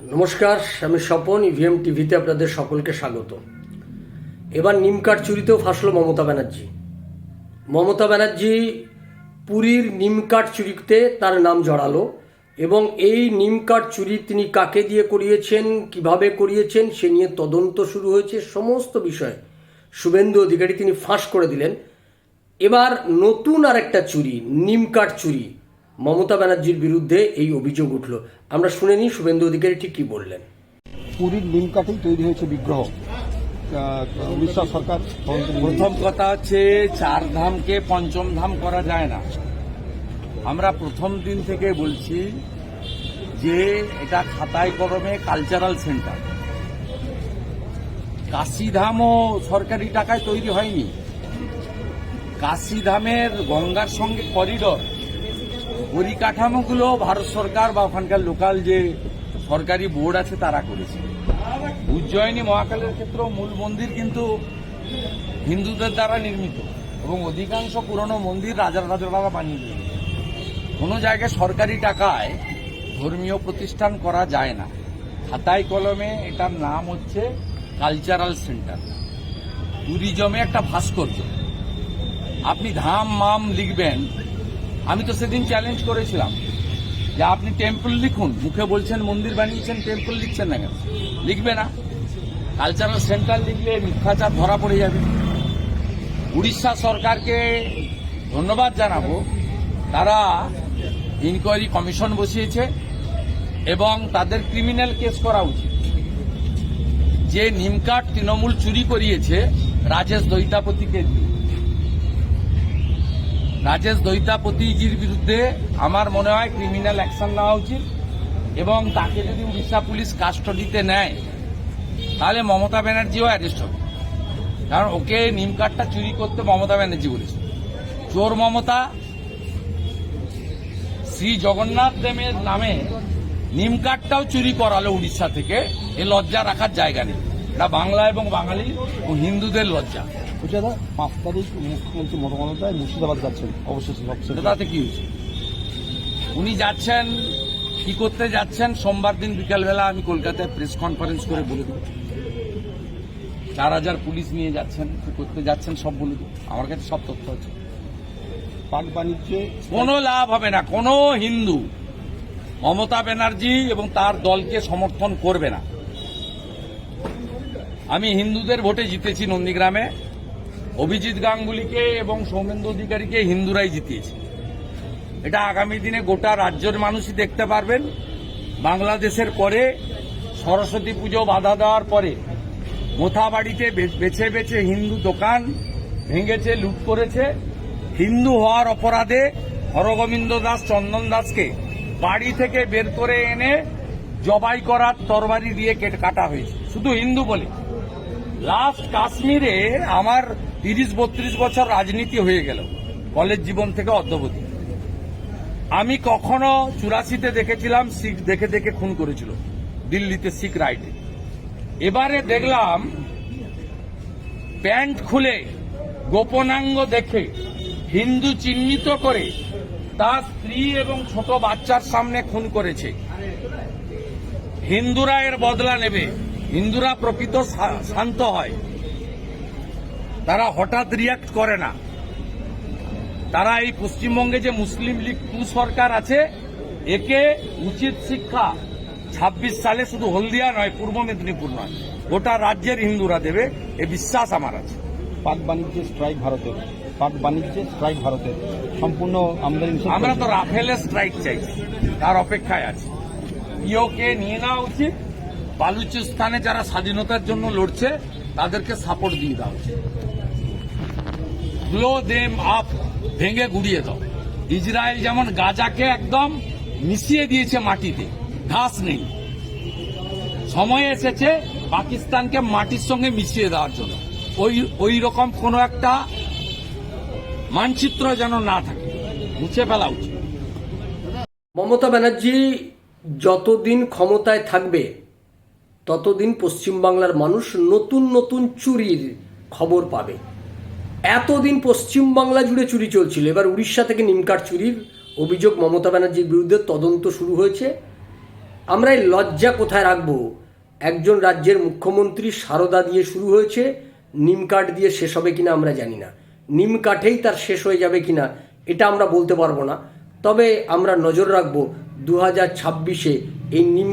নমস্কার, আমি স্বপন ইভিএম টিভিতে আপনাদের সকলকে স্বাগত। এবার নিম কাঠ চুরিতেও ফাঁসলো মমতা ব্যানার্জি। মমতা ব্যানার্জি পুরীর নিম কাঠ চুরিতে তার নাম জড়ালো এবং এই নিম কাঠ চুরি তিনি কাকে দিয়ে করিয়েছেন, কীভাবে করিয়েছেন, সে নিয়ে তদন্ত শুরু হয়েছে, সমস্ত বিষয় শুভেন্দু অধিকারী তিনি ফাঁস করে দিলেন। এবার নতুন আরেকটা চুরি, নিম কাঠ চুরি। মমতা ব্যানার্জির বিরুদ্ধে এই অভিযোগ উঠল। আমরা শুনে নিই শুভেন্দু অধিকারী ঠিক কি বললেন। পুরীর নিম তৈরি হয়েছে বিগ্রহ। উড়িষ্যা সরকার প্রথম কথা হচ্ছে চার ধামকে পঞ্চম ধাম করা যায় না। আমরা প্রথম দিন থেকে বলছি যে এটা খাতায় কলমে কালচারাল সেন্টার কাশিধামও সরকারি টাকায় তৈরি হয়নি। কাশিধামের গঙ্গার সঙ্গে করিডর পরিকাঠামোগুলো ভারত সরকার বা ওখানকার লোকাল যে সরকারি বোর্ড আছে, তারা করেছে। উজ্জয়িনী মহাকালের ক্ষেত্রেও মূল মন্দির কিন্তু হিন্দুদের দ্বারা নির্মিত এবং অধিকাংশ পুরনো মন্দির রাজার রাজারা বানিয়ে দিয়েছে। কোনো জায়গায় সরকারি টাকায় ধর্মীয় প্রতিষ্ঠান করা যায় না। খাতায় কলমে এটার নাম হচ্ছে কালচারাল সেন্টার। ট্যুরিজমে একটা ভাস্কর্য। আপনি ধাম মাম লিখবেন আমি তো সেদিন চ্যালেঞ্জ করেছিলাম যে আপনি টেম্পল লিখুন, মুখে বলছেন মন্দির বানিয়েছেন টেম্পল লিখছেন না কেন? লিখবে না। কালচারাল সেন্টার লিখলে মিথ্যাচার ধরা পড়ে যাবে। উড়িষ্যা সরকারকে ধন্যবাদ জানাব। তারা ইনকোয়ারি কমিশন বসিয়েছে এবং তাদের ক্রিমিনাল কেস করা উচিত। যে নিমকাট তৃণমূল চুরি করিয়েছে, রাজেশ দৈতাপতিকে দিয়ে রাজেশ দৈতাপতিজির বিরুদ্ধে আমার মনে হয় ক্রিমিনাল অ্যাকশন নেওয়া উচিত এবং তাকে যদি উড়িষ্যা পুলিশ কাস্টডিতে নেয়, তাহলে মমতা ব্যানার্জিও অ্যারেস্ট হবে। কারণ ওকে নিম কার্ডটা চুরি করতে মমতা ব্যানার্জি বলেছে। চোর মমতা, শ্রী জগন্নাথ দেবের নামে নিম কার্ডটাও চুরি করালো উড়িষ্যা থেকে। এ লজ্জা রাখার জায়গা নেই। এটা বাংলা এবং বাঙালি ও হিন্দুদের লজ্জা। দাদা পাঁচ তারিখ মুখ্যমন্ত্রী মমতা বন্দ্যোপাধ্যায় মুর্শিদাবাদ যাচ্ছেন। অবশেষে সবশেষে তাতে কি হয়েছে? উনি যাচ্ছেন কি করতে যাচ্ছেন সোমবার দিন বিকালবেলা আমি কলকাতায় প্রেস কনফারেন্স করে বলে দেবো। চার হাজার পুলিশ নিয়ে যাচ্ছেন কি করতে যাচ্ছেন সব বলে দেবো। আমার কাছে সব তথ্য আছে। পাক বাণিজ্যে কোনো লাভ হবে না কোনো হিন্দু মমতা ব্যানার্জি এবং তার দলকে সমর্থন করবে না। আমি হিন্দুদের ভোটে জিতেছি নন্দীগ্রামে। অভিজিৎ গাঙ্গুলিকে এবং সৌমেন্দু অধিকারীকে হিন্দুরাই জিতিয়েছে। এটা আগামী দিনে গোটা রাজ্যের মানুষই দেখতে পারবেন। বাংলাদেশের পরে সরস্বতী পুজো বাধা দেওয়ার পরে মোথাবাড়িতে বেছে বেছে হিন্দু দোকান ভেঙেছে, লুট করেছে। হিন্দু হওয়ার অপরাধে হরগোবিন্দ দাস, চন্দন দাসকে বাড়ি থেকে বের করে এনে জবাই করার তরবারি দিয়ে কেটে কাটা হয়েছে। শুধু হিন্দু বলে। লাস্ট কাশ্মীরে আমার তিরিশ বত্রিশ বছর রাজনীতি হয়ে গেল কলেজ জীবন থেকে অদ্যবধি। আমি কখনো চুরাশিতে দেখেছিলাম, শিখ দেখে দেখে খুন করেছিল, দিল্লিতে শিখ রাইটে এবারে দেখলাম, প্যান্ট খুলে, গোপনাঙ্গ দেখে, হিন্দু চিহ্নিত করে তার স্ত্রী এবং ছোট বাচ্চার সামনে খুন করেছে। হিন্দুরা এর বদলা নেবে। হিন্দুরা প্রকৃত শান্ত হয়। তারা হঠাৎ রিয়াক্ট করে না। তারা এই পশ্চিমবঙ্গে যে মুসলিম লীগ টু সরকার আছে একে উচিত শিক্ষা ছাব্বিশ সালে শুধু হলদিয়া নয় পূর্ব মেদিনীপুর নয় গোটা রাজ্যের হিন্দুরা দেবে। এ বিশ্বাস আমার আছে। পাক বাণিজ্যে স্ট্রাইক ভারতের। পাক বাণিজ্যে স্ট্রাইক ভারতের। সম্পূর্ণ আমদানি আমরা তো রাফেলের স্ট্রাইক চাইছি। তার অপেক্ষায় আছি। ইওকে নিয়ে নেওয়া উচিত। বালুচিস্তানে যারা স্বাধীনতার জন্য লড়ছে, তাদেরকে সাপোর্ট দিয়ে উচিত ব্লো দেম আপ ভেঙে গুড়িয়ে দাও। ইসরায়েল যেমন গাজাকে একদম মিশিয়ে দিয়েছে মাটিতে, ঘাস নেই। সময় এসেছে পাকিস্তানকে মাটির সঙ্গে মিশিয়ে দেওয়ার জন্য। ওই ওই রকম কোনো একটা মানচিত্র যেন না থাকে। মুছে ফেলা উচিত। মমতা ব্যানার্জি যতদিন ক্ষমতায় থাকবে ততদিন পশ্চিমবাংলার মানুষ নতুন নতুন চুরির খবর পাবে। এতদিন পশ্চিমবাংলা জুড়ে চুরি চলছিল। এবার উড়িষ্যা থেকে নিমকাঠ চুরির অভিযোগ মমতা ব্যানার্জির বিরুদ্ধে তদন্ত শুরু হয়েছে। আমরা এই লজ্জা কোথায় রাখব? একজন রাজ্যের মুখ্যমন্ত্রী সারদা দিয়ে শুরু হয়েছে। নিম কাঠ দিয়ে শেষ হবে কিনা আমরা জানি না। নিম কাঠেই তার শেষ হয়ে যাবে কিনা, এটা আমরা বলতে পারব না। তবে আমরা নজর রাখব দু হাজার ছাব্বিশে এই নিম